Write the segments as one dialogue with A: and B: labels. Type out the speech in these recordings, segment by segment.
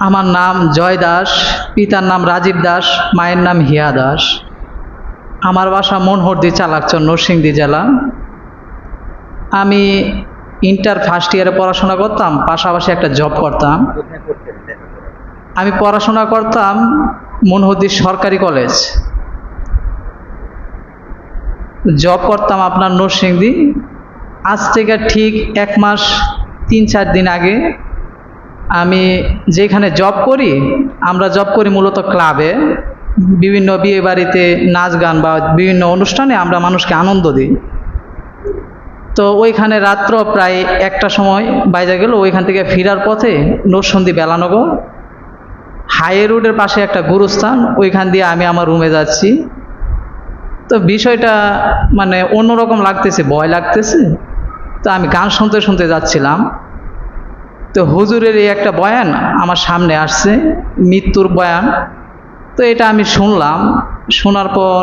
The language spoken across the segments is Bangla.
A: আমার নাম জয় দাস, পিতার নাম রাজীব দাস, মায়ের নাম হিয়া দাস। আমার বাসা মনহরদি চালাকচর নরসিংদী জেলা। আমি ইন্টার ফার্স্ট ইয়ারে পড়াশোনা করতাম, পাশাপাশি একটা জব করতাম। আমি পড়াশোনা করতাম মনহরদি সরকারি কলেজ জব করতাম আপনার নরসিংদী। আজ থেকে ঠিক এক মাস, তিন চার দিন আগে আমি যেখানে জব করি, আমরা জব করি মূলত ক্লাবে বিভিন্ন বিয়ে বাড়িতে নাচ গান বা বিভিন্ন অনুষ্ঠানে আমরা মানুষকে আনন্দ দিই। তো ওইখানে রাত্র প্রায় একটা সময় বাইরে গেল, ওইখান থেকে ফেরার পথে নরসন্দী বেলানগর, হাই রোডের পাশে একটা গুরুস্থান, ওইখান দিয়ে আমি আমার রুমে যাচ্ছি। তো বিষয়টা মানে অন্যরকম লাগতেছে, ভয় লাগতেছে। তো আমি গান শুনতে শুনতে যাচ্ছিলাম। তো হুজুরের এই একটা বয়ান আমার সামনে আসছে, মৃত্যুর বয়ান। তো এটা আমি শুনলাম, শোনার পর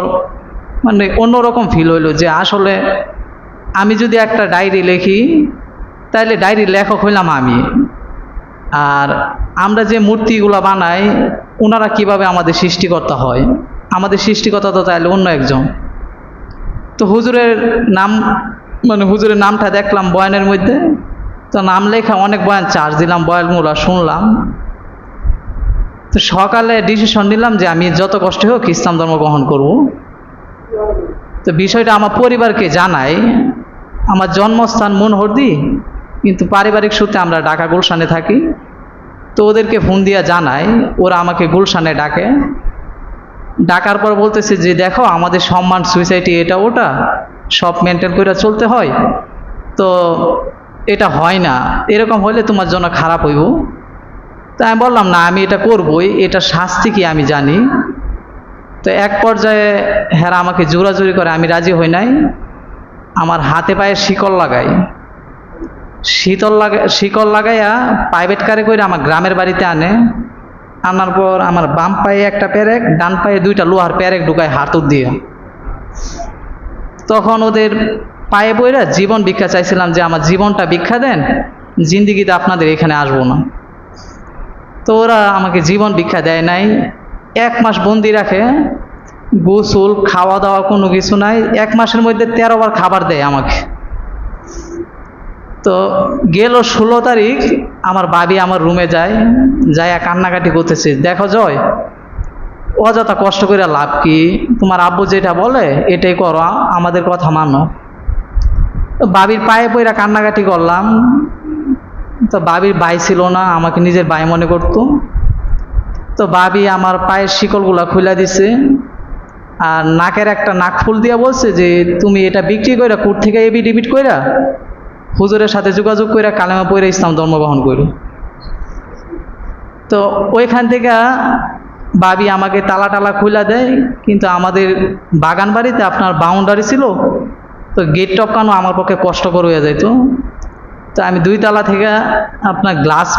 A: মানে অন্যরকম ফিল হইল যে আসলে আমি যদি একটা ডায়েরি লিখি তাহলে ডায়েরির লেখক হইলাম আমি। আর আমরা যে মূর্তিগুলো বানাই ওনারা কীভাবে আমাদের সৃষ্টিকর্তা হয়? আমাদের সৃষ্টিকর্তা তো তাহলে অন্য একজন। তো হুজুরের নাম মানে হুজুরের নামটা দেখলাম বয়ানের মধ্যে। তো নাম লেখা অনেক বয়ান চার্জ দিলাম বয়ানগুলো শুনলাম। তো সকালে ডিসিশন নিলাম যে আমি যত কষ্ট হোক ইসলাম ধর্ম গ্রহণ করব। তো বিষয়টা আমার পরিবারকে জানাই। আমার জন্মস্থান মনহরদি, কিন্তু পারিবারিক সূত্রে আমরা ঢাকা গুলশানে থাকি। তো ওদেরকে ফোন দিয়া জানাই, ওরা আমাকে গুলশানে ডাকে। ডাকার পর বলতেছে যে, দেখো, আমাদের সম্মান সুইসাইটি এটা, ওটা, সব মেনটেন করে চলতে হয়। তো এটা হয় না। এরকম হলে তোমার জন্য খারাপ হইব। তা আমি বললাম, না, আমি এটা করবই। এটা শাস্তি কি আমি জানি। তো এক পর্যায়ে হেরা আমাকে জোরাজুরি করে, আমি রাজি হই নাই। আমার হাতে পায়ে শিকল লাগাই। শীতল লাগা, শিকল লাগাইয়া প্রাইভেট কারে করে আমার গ্রামের বাড়িতে আনে। আনার পর আমার বাম পায়ে একটা প্যারেক ডান পায়ে দুইটা লোহার প্যারেক ঢুকায় হাতুর দিয়ে। তখন ওদের পায়ে বইরা জীবন ভিক্ষা চাইছিলাম যে আমার জীবনটা ভিক্ষা দেন, জিন্দিগিতে আপনাদের এখানে আসব না। তো ওরা আমাকে জীবন ভিক্ষা দেয় নাই, এক মাস বন্দি রাখে, গোসল খাওয়া দাওয়া কোনো কিছু নাই, এক মাসের মধ্যে তেরো বার খাবার দেয় আমাকে। তো গেল ষোলো তারিখ, আমার বাবি আমার রুমে যায় যায় কান্নাকাটি করতেছে, দেখো জয়, অযথা কষ্ট করে লাভ কি? তোমার আব্বু যেটা বলে, এটাই করো, আমাদের কথা মানো। তো বাবির পায়ে পইরা কান্নাকাটি করলাম। তো বাবির বাই ছিল না, আমাকে নিজের ভাই মনে করতো। তো বাবি আমার পায়ের শিকলগুলা খুলে দিছে আর নাকের একটা নাক ফুল দিয়া বলছে যে, তুমি এটা বিক্রি কইরা কোর্ট থেকে এবি ডিবিট কইরা? হুজুরের সাথে যোগাযোগ কইরা কালেমা পইরা ইসলাম ধর্ম গ্রহণ করো তো ওইখান থেকে বাবি আমাকে তালা টালা খুলে দেয়, কিন্তু আমাদের বাগান বাড়িতে আপনার বাউন্ডারি ছিল তো গেট টপকানো আমার পক্ষে কষ্টকর হয়ে যেত তো আমি দুই তালা থেকে আপনার গ্লাস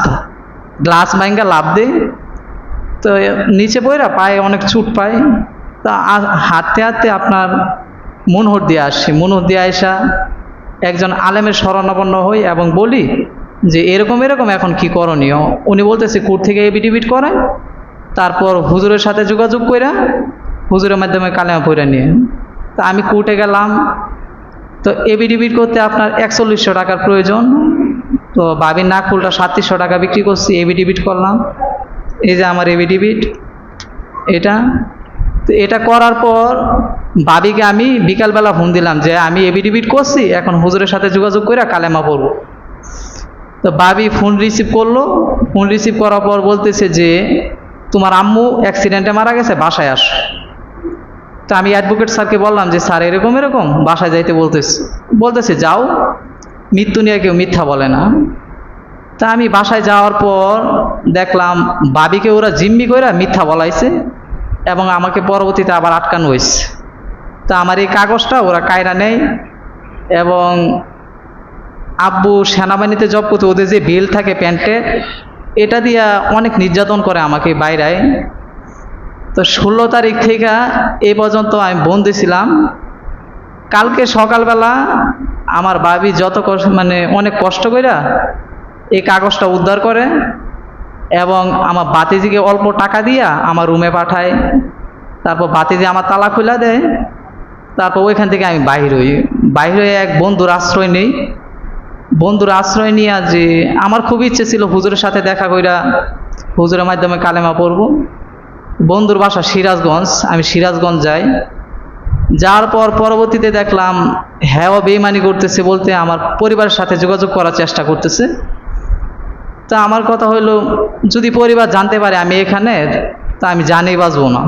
A: গ্লাস ভাঙ্গা লাভ দিই। তো নিচে পড়া পায়ে অনেক চুট পাই। তা হাঁটতে হাঁটতে আপনার মনোহর দিয়ে আসছি। মনোহর দিয়ে আসা একজন আলেমের শরণাপন্ন হই এবং বলি যে, এরকম এরকম, এখন কি করণীয়? উনি বলতেছে কোর্ট থেকে এবিডিবিট করায় তারপর হুজুরের সাথে যোগাযোগ কইরা হুজুরের মাধ্যমে কালেমা পড়ে নিয়ে তা আমি কোর্টে গেলাম তো এবিডিবিট করতে আপনার একচল্লিশশো টাকার প্রয়োজন। তো বাবির নাকফুলটা সাতত্রিশশো টাকা বিক্রি করছি এবিডিবিট করলাম। এই যে আমার এবিডিবিট এটা। তো এটা করার পর বাবিকে আমি বিকালবেলা ফোন দিলাম যে আমি এবিডিবিট করছি, এখন হুজুরের সাথে যোগাযোগ করে কালেমা পড়ব। তো বাবি ফোন রিসিভ করল। ফোন রিসিভ করার পর বলতেছে যে, তোমার আম্মু অ্যাক্সিডেন্টে মারা গেছে, বাসায় আস। তো আমি অ্যাডভোকেট স্যারকে বললাম যে, স্যার, এরকম এরকম। বাসায় যাইতে বলতেছে বলতেছে, যাও, মৃত্যু নিয়ে কেউ মিথ্যা বলে না। তা আমি বাসায় যাওয়ার পর দেখলাম বাবিকে ওরা জিম্মি কইরা মিথ্যা বলাইছে এবং আমাকে পরবর্তীতে আবার আটকানো হয়েছে তা আমার এই কাগজটা ওরা কায়রা নেয় এবং আব্বু সেনাবাহিনীতে জব করতে, ওদের যে বিল থাকে প্যান্টে, এটা দিয়া অনেক নির্যাতন করে আমাকে বাইরায় তো ষোলো তারিখ থেকে এ পর্যন্ত আমি বন্দি ছিলাম। কালকে সকালবেলা আমার বাবি যত কষ্ট মানে অনেক কষ্ট কইরা এই কাগজটা উদ্ধার করে এবং আমার বাতিজিকে অল্প টাকা দিয়া আমার রুমে পাঠায়। তারপর বাতিজি আমার তালা খুলে দেয়। তারপর ওইখান থেকে আমি বাহির হই। বাহির হয়ে এক বন্ধুর আশ্রয় নেই। বন্ধুর আশ্রয় নিয়ে যে আমার খুব ইচ্ছে ছিল হুজুরের সাথে দেখা কইরা হুজুরের মাধ্যমে কালেমা পড়ব। বন্ধুর বাসা সিরাজগঞ্জ, আমি সিরাজগঞ্জ যাই। যার পর পরবর্তীতে দেখলাম হ্যাঁ বেইমানি করতেছে বলতে আমার পরিবারের সাথে যোগাযোগ করার চেষ্টা করতেছে। তা আমার কথা হলো যদি পরিবার জানতে পারে আমি এখানে, তা আমি জানেই বাঁচবো না।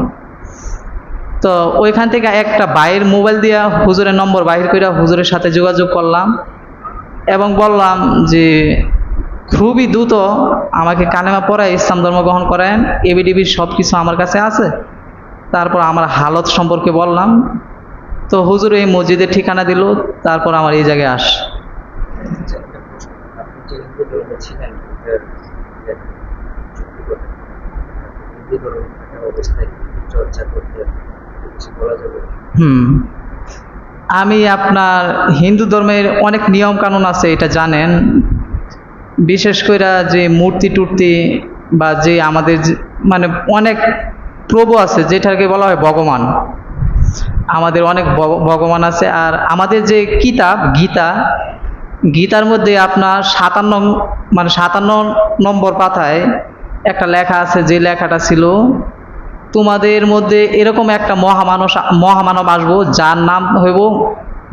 A: তো ওইখান থেকে একটা বাইরের মোবাইল দিয়া হুজুরের নম্বর বাহির করে হুজুরের সাথে যোগাযোগ করলাম এবং বললাম যে খুবই দ্রুত আমাকে কালেমা পড়ায় ইসলাম ধর্ম গ্রহণ করেন এবিডিবির সব কিছু আমার কাছে আছে। তারপর আমার হালত সম্পর্কে বললাম, তো হুজুর এই মসজিদের ঠিকানা দিল, তারপর আমার এই জায়গায় আস। হুম। আমি আপনার হিন্দু ধর্মের অনেক নিয়ম কানুন আছে, এটা জানেন। বিশেষ করে যে মূর্তি টুর্তি বা যে আমাদের মানে অনেক প্রভু আছে, যেটাকে বলা হয় ভগবান। আমাদের অনেক ভগ- ভগবান আছে আর আমাদের যে কিতাব, গীতা, গীতার মধ্যে আপনার সাতান্ন মানে সাতান্ন নম্বর পাতায় একটা লেখা আছে, যে লেখাটা ছিল, তোমাদের মধ্যে এরকম একটা মহামানব মহামানব আসব, যার নাম হইব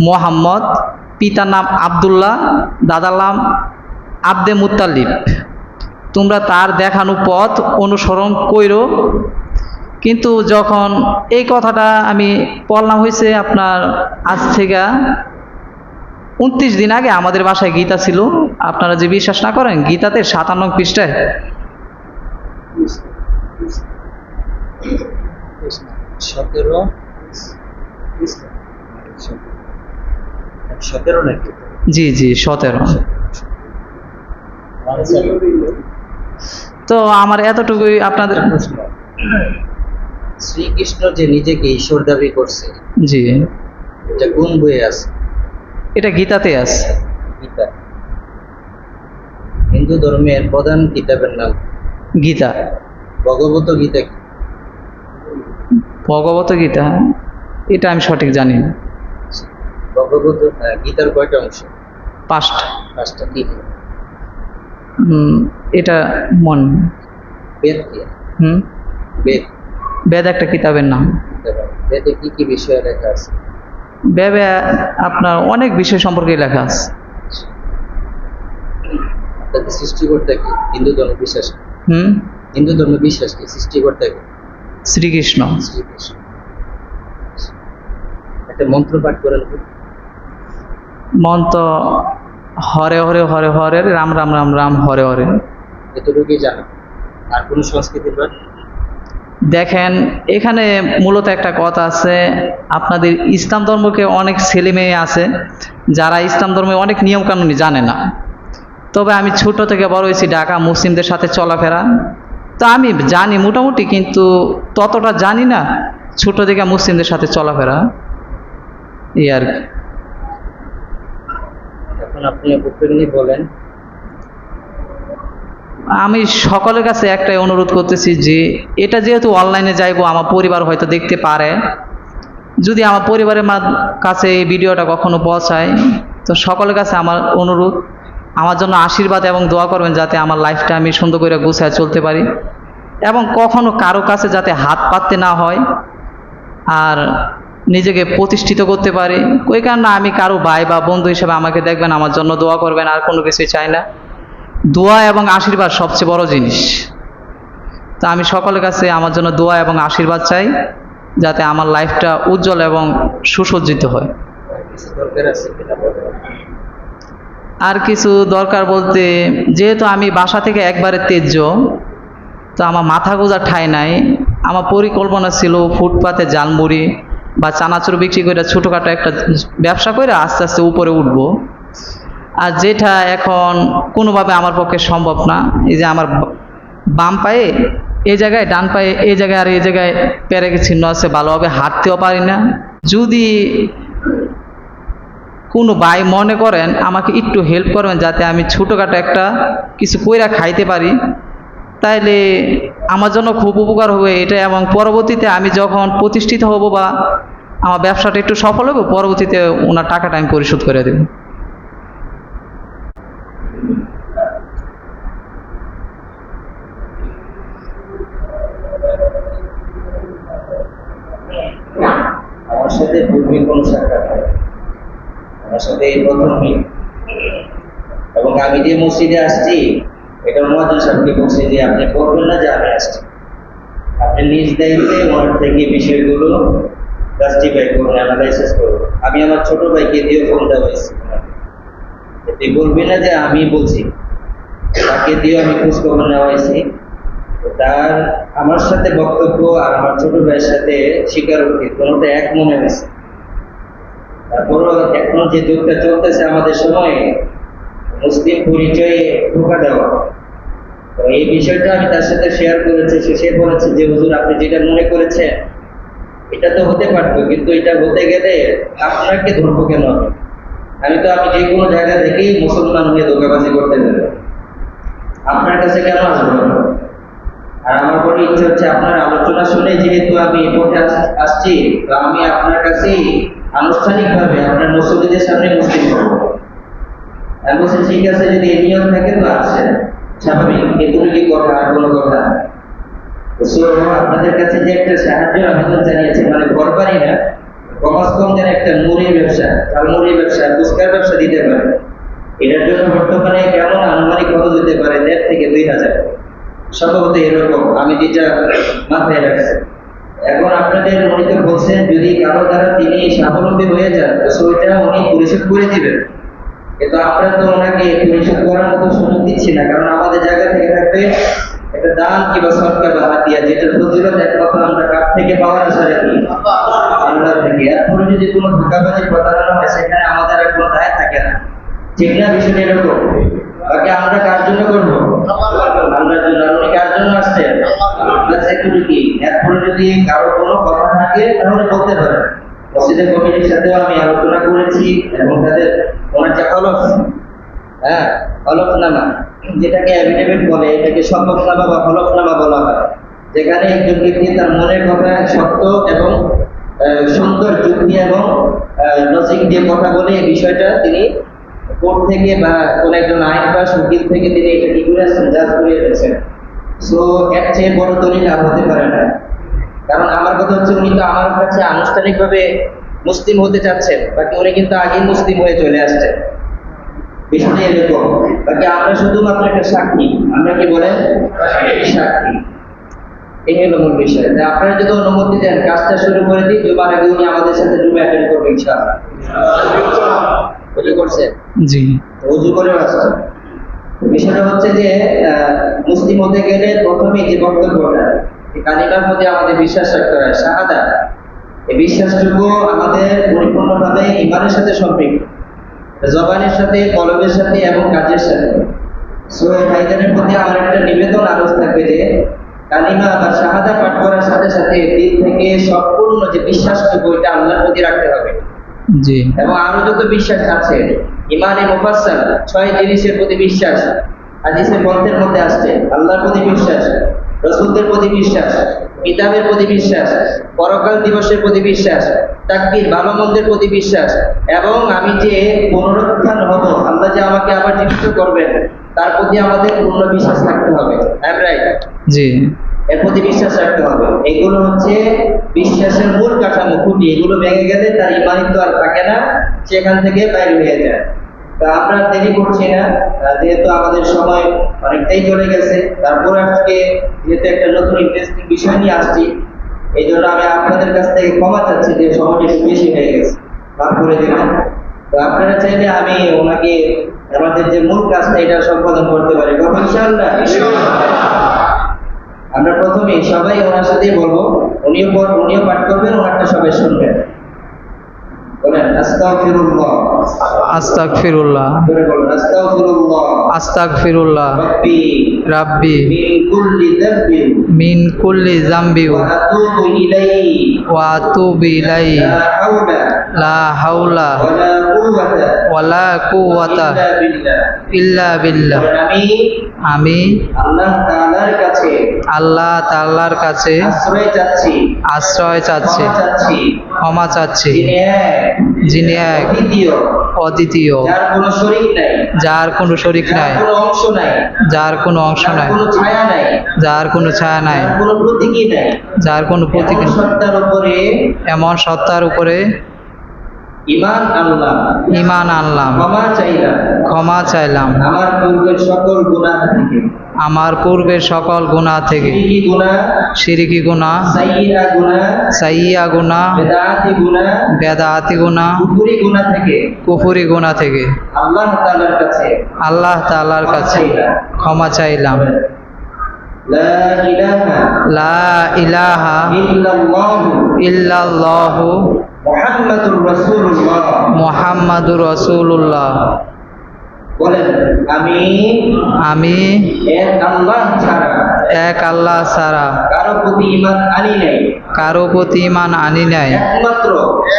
A: মোহাম্মদ, পিতার নাম আবদুল্লাহ, দাদার নাম আব্দে মুত্তালিব তোমরা তার দেখানো পথ অনুসরণ কইরো। কিন্তু যখন এই কথাটা আমি পড়লাম হয়েছে আপনার আজ থেকে উনত্রিশ দিন আগে আমাদের বাসায় গীতা ছিল আপনারা যে বিশ্বাস না করেন গীতাতে সাতান্ন পৃষ্ঠায়।
B: সতেরো? সতেরো নাকি?
A: জি জি সতেরো। তো আমার এতটুকুই আপনাদের
B: শ্রীকৃষ্ণ যে নিজেকে ঈশ্বর দাবি করছে
A: জি।
B: এটা কোন বইয়ে আছে?
A: এটা গীতাতে আছে।
B: গীতা। হিন্দু ধর্মের প্রধান কিতাবের নাম
A: গীতা।
B: ভগবত গীতা কি?
A: ভগবত গীতা এটা আমি সঠিক জানি না।
B: ভগবত গীতার কয়টা অংশ?
A: পাঁচটা।
B: পাঁচটা কি?
A: হুম, এটা মন।
B: বেদ
A: হুম?
B: বেদ।
A: বেদ একটা কিতাবের নাম।
B: বেদে কি কি বিষয়ে লেখা আছে?
A: বেবে আপনার অনেক বিষয় সম্পর্কে লেখা আছে।
B: হিন্দু ধর্ম বিশ্বাস?
A: হুম?
B: হিন্দু ধর্ম বিশ্বাস কি? সৃষ্টিকর্তা
A: শ্রীকৃষ্ণ।
B: শ্রীকৃষ্ণ। একটা মন্ত্র পাঠ করেন।
A: মন্ত্র হরে হরে হরে হরে রাম রাম রাম রাম হরে হরে।
B: এতটুকুই জানা। আর কোনো সংস্কৃতির
A: দেখেন এখানে মূলত একটা কথা আছে আপনাদের ইসলাম ধর্মকে অনেক ছেলে মেয়ে আছে যারা ইসলাম ধর্মে অনেক নিয়মকানুনই জানে না। তবে আমি ছোট থেকে বড় হয়েছি ঢাকা মুসলিমদের সাথে চলাফেরা। তা আমি জানি মোটামুটি কিন্তু ততটা জানি না ছোট থেকে মুসলিমদের সাথে চলাফেরা। এই আর কি।
B: আপনি ওপেনলি বলেন।
A: আমি সকলের কাছে একটাই অনুরোধ করতেছি যে, এটা যেহেতু অনলাইনে যাইবো, আমার পরিবার হয়তো দেখতে পারে। যদি আমার পরিবারের কাছে এই ভিডিওটা কখনো পৌঁছায়, তো সকলের কাছে আমার অনুরোধ। আমার জন্য আশীর্বাদ এবং দোয়া করবেন যাতে আমার লাইফটা আমি সুন্দর করে গুছায় চলতে পারি। এবং কখনো কারও কাছে যাতে হাত পাততে না হয়। আর নিজেকে প্রতিষ্ঠিত করতে পারি। ওই কারণে আমি কারও ভাই বা বন্ধু হিসেবে আমাকে দেখবেন, আমার জন্য দোয়া করবেন, আর কোনো কিছুই চাই না। দোয়া এবং আশীর্বাদ সবচেয়ে বড় জিনিস। তা আমি সকলের কাছে আমার জন্য দোয়া এবং আশীর্বাদ চাই, যাতে আমার লাইফটা উজ্জ্বল এবং সুসজ্জিত হয়। আর কিছু দরকার বলতে, যেহেতু আমি বাসা থেকে একবারে তেজ্য, তো আমার মাথা গোজার ঠাই নাই। আমার পরিকল্পনা ছিল ফুটপাতে জালমুড়ি বা চানাচুর বিক্রি করে ছোটোখাটো একটা ব্যবসা করে আস্তে আস্তে উপরে উঠব। আর যেটা এখন কোনোভাবে আমার পক্ষে সম্ভব না, এই যে আমার বাম পায়ে এই জায়গায়, ডান পায়ে এই জায়গায় আর এই জায়গায় প্যারেকে ছিন্ন আছে ভালোভাবে হাঁটতেও পারি না। যদি কোনো ভাই মনে করেন, আমাকে একটু হেল্প করবেন যাতে আমি ছোটোখাটো একটা কিছু কইরা খাইতে পারি। তাইলে আমার জন্য খুব উপকার হবে এটা এবং পরবর্তীতে আমি যখন প্রতিষ্ঠিত হব বা আমার ব্যবসাটা একটু সফল হবে, পরবর্তীতে ওনার টাকাটা আমি পরিশোধ করে দেব।
B: আমার সাথে এই প্রথমই এবং আমি যে মসজিদে আসছি এটা মহাজন সাহেবকে বলছে যে, আপনি করবেন না যে আমি আসছি। আপনি নিজ দায়িত্বে ওনার থেকে বিষয়গুলো জাস্টিফাই করুন অ্যানালাইসিস করুন। আমি আমার ছোট ভাইকে দিয়ে ফোন দেওয়া হয়েছে ওনাকে। যে তুই বলবি না যে আমি বলছি। তাকে দিয়ে আমি খোঁজ খবর নেওয়া হয়েছে তার, আমার সাথে বক্তব্য আর আমার ছোট ভাইয়ের সাথে স্বীকারোক্তি কোনোটা এক মনে হয়েছে। তারপরও এখন যে যুগটা চলতেছে আমাদের সময়ে মুসলিম পরিচয়ে ধোকা দেওয়া। তো এই বিষয়টা আমি তার সাথে শেয়ার করেছি, সে বলেছে যে, হুজুর, আপনি যেটা মনে করেছেন, এটা তো হতে পারতো, কিন্তু এটা হতে গেলে আপনাকে ধরবো কেন আমি আমি তো আমি যে কোনো জায়গা থেকেই মুসলমান হয়ে ধোকাবাজি করতে পারি আপনার কাছে কেন আসব আর আমার বড় ইচ্ছে হচ্ছে আপনার আলোচনা শুনে যেহেতু আমি পথে আসছি, তো আমি আপনার কাছেই আনুষ্ঠানিকভাবে আপনার মসজিদের সামনে মুসলিম হব। ঠিক আছে, যদি নিয়ম থাকে, তো স্বাভাবিক এগুলো কি কথা? আর কোনো কথা? আপনাদের কাছে যে একটা সাহায্য আবেদন জানিয়েছে মানে না যেন একটা মুড়ির ব্যবসা ঝালমুড়ির ব্যবসা, ফুচকার ব্যবসা দিতে পারে। এটার জন্য বর্তমানে কেমন আনুমানিক খরচ হতে পারে? দেড় থেকে দুই হাজার। সম্ভবত এরকম, আমি যেটা মাথায় রাখছি। এখন আপনাদের তো বলছেন, যদি কারও দ্বারা তিনি স্বাবলম্বী হয়ে যান, তো সেটা উনি পরিশোধ করে দিবেন। কিন্তু আমরা তো ওনাকে পরিশোধ করার মতো সুযোগ দিচ্ছি না, কারণ আমাদের জায়গা থেকে থাকবে একটা দান কিংবা সরকার বা হাতিয়া, যেটা ফজিলত একমাত্র আমরা কার থেকে পাওয়ার আশা রাখি আল্লাহ থেকে। যদি কোনো ধোকাবাজি প্রতারণা হয়, সেখানে আমাদের আর কোনো দায় থাকে না। ঠিক না বিষয়টা এরকম? বাকি আমরা কার জন্য করব? আল্লাহর জন্য। কার জন্য আসছেন? আল্লাহ সিকিউরিটি এরপরে যদি কারও কোনো কথা থাকে, তাহলে বলতে পারেন। মসজিদের কমিটির সাথেও আমি আলোচনা করেছি এবং তাদের হলফ। হ্যাঁ হলফনামা। যেটাকে অ্যাফিডেভিট বলে, এটাকে শপথনামা বা হলফনামা বলা হয়। যেখানে একজন ব্যক্তি তার মনের কথা সত্য এবং সুন্দর যুক্তি এবং লজিক দিয়ে কথা বলে, এই বিষয়টা তিনি কোর্ট থেকে বা কোন একজন আইন বা উকিল থেকে তিনি এটা কি করে আসছেন জাজ করে এসেছেন সো এর চেয়ে বড় দলিল আর হতে পারে না। কারণ আমার কথা হচ্ছে, উনি তো আমার কাছে আনুষ্ঠানিকভাবে মুসলিম হতে চাচ্ছেন, বাকি উনি কিন্তু আগেই মুসলিম হয়ে চলে আসছেন। বিষয়টা এরকম। বাকি আমরা শুধুমাত্র একটা সাক্ষী। আমরা কি বলেন সাক্ষী। এই হলো মূল বিষয়। আপনারা যদি অনুমতি দেন কাজটা শুরু করে দিই। জুমার আগে উনি আমাদের সাথে জুমা অ্যাটেন্ড করবে ইনশাআল্লাহ। বুঝে করছেন
A: জি।
B: উজু করে আসছেন বিষয়টা হচ্ছে যে মুসলিম হতে গেলে প্রথমে যে বক্তব্যটা কালিমার প্রতি আমাদের বিশ্বাস রাখতে হয় শাহাদা এই বিশ্বাসটুকু আমাদের পরিপূর্ণভাবে ইমানের সাথে সম্পৃক্ত। জবানের সাথে কলমের সাথে এবং কাজের সাথে। সো ভাইজানের প্রতি আমার একটা নিবেদন আরজ থাকবে যে কালিমা বা শাহাদা পাঠ করার সাথে সাথে দিল থেকে সম্পূর্ণ যে বিশ্বাসটুকু এটা আল্লাহর প্রতি রাখতে হবে।
A: জি।
B: এবং আরও যত বিশ্বাস আছে ইমানে মুফাসসাল ছয় জিনিসের প্রতি বিশ্বাস হাদিসের গ্রন্থের মধ্যে আসছে আল্লাহর প্রতি বিশ্বাস রসুলদের প্রতি বিশ্বাস কিতাবের প্রতি বিশ্বাস পরকাল দিবসের প্রতি বিশ্বাস তাকবীর ভালো মন্দের প্রতি বিশ্বাস এবং আমি যে পুনরুত্থান হব আল্লাহ যে আমাকে আবার জীবিত করবেন তার প্রতি আমাদের পূর্ণ বিশ্বাস থাকতে হবে। রাইট
A: জি।
B: এর প্রতি বিশ্বাস রাখতে হবে। এগুলো হচ্ছে বিশ্বাসের মূল কাঠামো খুঁটি। এগুলো ভেঙে গেলে তার ইমানিত্ব আর থাকে না সেখান থেকে বাইরে হয়ে যায়। আর দেরি করছি না। যেহেতু আমাদের সময় অনেকটাই চলে গেছে, তারপর আজকে যেহেতু একটা নতুন ইন্টারেস্টিং বিষয় নিয়ে আসছি, এই জন্য আমি আপনাদের কাছ থেকে ক্ষমা চাচ্ছি যে সময়টা একটু বেশি হয়ে গেছে। মাফ করে দেবেন। তো আপনারা চাইলে আমি ওনাকে আমাদের যে মূল কাজটা, এটা সম্পাদন করতে পারি। কখন ইনশাআল্লাহ। আমরা প্রথমে সবাই ওনার সাথেই বলব। উনিও উনিও পাঠ করবেন, ওনারটা সবাই শুনবেন। আস্তাগফিরুল্লাহ। রব্বি। মিন কুল্লি ওয়া আতুবু ইলাইহি। লা হাওলা। ওয়ালা কুওয়াতা ইল্লা বিল্লাহ। আমি আল্লাহ তাআলার কাছে
A: আল্লাহ তাআলার কাছে
B: আশ্রয় চাচ্ছি।
A: আশ্রয় চাচ্ছি
B: ক্ষমা চাচ্ছি। যিনি এক,
A: অদ্বিতীয়।
B: যার কোনো শরীক নাই।
A: যার কোনো
B: অংশ নাই।
A: যার কোনো
B: ছায়া নাই।
A: যার কোনো
B: প্রতীকী এমন সত্তার উপরে ইমান আল্লাহ
A: ইমান আনলাম।
B: ক্ষমা চাইলাম।
A: ক্ষমা চাইলাম।
B: আমার পূর্বের সকল গুনাহ থেকে।
A: আমার পূর্বের সকল গুনাহ থেকে। সিরিকি গুনাহ সাইয়া
B: বেদাতি
A: বেদাতি গুনাহ
B: কুফরি গুনাহ থেকে।
A: কুফুরি গুনাহ থেকে।
B: আল্লাহ তাআলার কাছে
A: আল্লাহ তাআলার কাছে ক্ষমা চাইলাম।
B: লা ইলাহা
A: লা ইলাহা
B: ইল্লাল্লাহু
A: ইল্লাল্লাহু
B: মুহাম্মাদুর রাসূলুল্লাহ।
A: মুহাম্মাদুর রাসূলুল্লাহ।
B: বলেন আমি
A: আমি
B: এক আল্লাহ ছাড়া
A: এক আল্লাহ ছাড়া
B: কারও প্রতি ঈমান আনি নাই।
A: কারও প্রতি ইমান আনি নাই।
B: একমাত্র।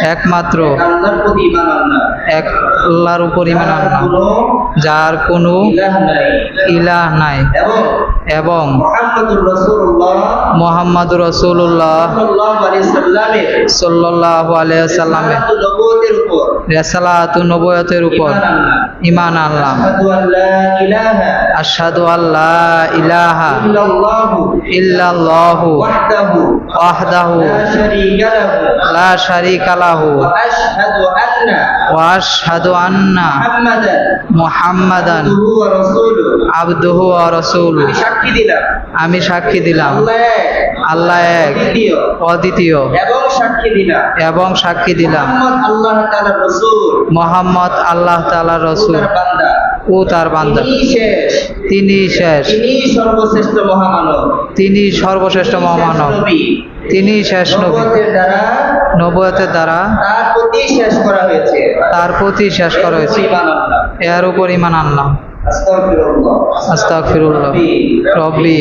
A: একমাত্র।
B: আল্লাহর প্রতি আনলাম
A: এক আল্লাহর উপর ইমান আনলাম যার কোনো
B: ইলাহ নাই।
A: ইলাহ নাই।
B: এবং রাসূলুল্লাহ
A: রসুল্লাহ
B: সাল্লাল্লাহু আলাইহি সাল্লামের
A: রেসালাতু নবয়তের উপর ইমান আনলাম।
B: আশহাদু আল্লাহ ইলাহা ইল্লাল্লাহু ওয়াহদাহু লা শারীকা লাহু। আশহাদু আন্না
A: ওয়া
B: محمدا ওয়া রাসূলুহু আমি সাক্ষী দিলাম।
A: আমি সাক্ষী দিলাম
B: আল্লাহ এক,
A: অদ্বিতীয়
B: এবং সাক্ষী দিলাম।
A: এবং সাক্ষী দিলাম
B: মোহাম্মদ আল্লাহ তালা রাসূল।
A: ও তার বান্দা।
B: তিনি শেষ। সর্বশ্রেষ্ঠ মহামানব
A: তিনি সর্বশ্রেষ্ঠ মহামানব। তিনি শেষ নবী।
B: নবুয়তের দ্বারা
A: নবুয়তের দ্বারা
B: তার প্রতি শেষ করা হয়েছে।
A: তার প্রতি শেষ করা হয়েছে। এর উপর ইমান আনলাম।
B: আস্তাগফিরুল্লাহ।
A: রব্বি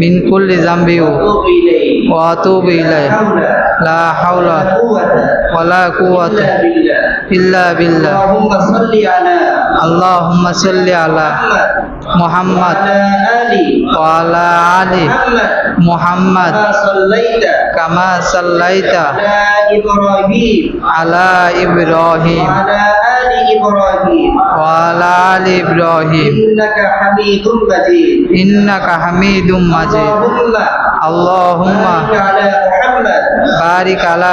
A: মিন কুল্লি
B: জামবি
A: ওয়া আতুবু
B: ইলাইহি।
A: লা হাওলা
B: ওয়ালা কুওয়াতা ইল্লা বিল্লাহ।
A: আল্লাহুম্মা মোহাম্মদ। ওয়ালা আলী মোহাম্মদ। কামা সাল্লাইতা আলা ইব্রাহিম। ওয়ালা আলী ইব্রাহিম। ইন্নাকা হামিদুম মাজিদ। আল্লাহুম্মা বারিক আলা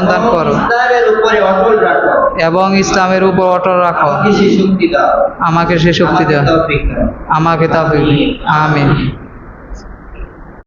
A: জীবন দান করো এবং ইসলামের উপর অটল রাখো।
B: আমাকে
A: সে শক্তি
B: দেওয়া
A: দাও। আমাকে তা আমিন।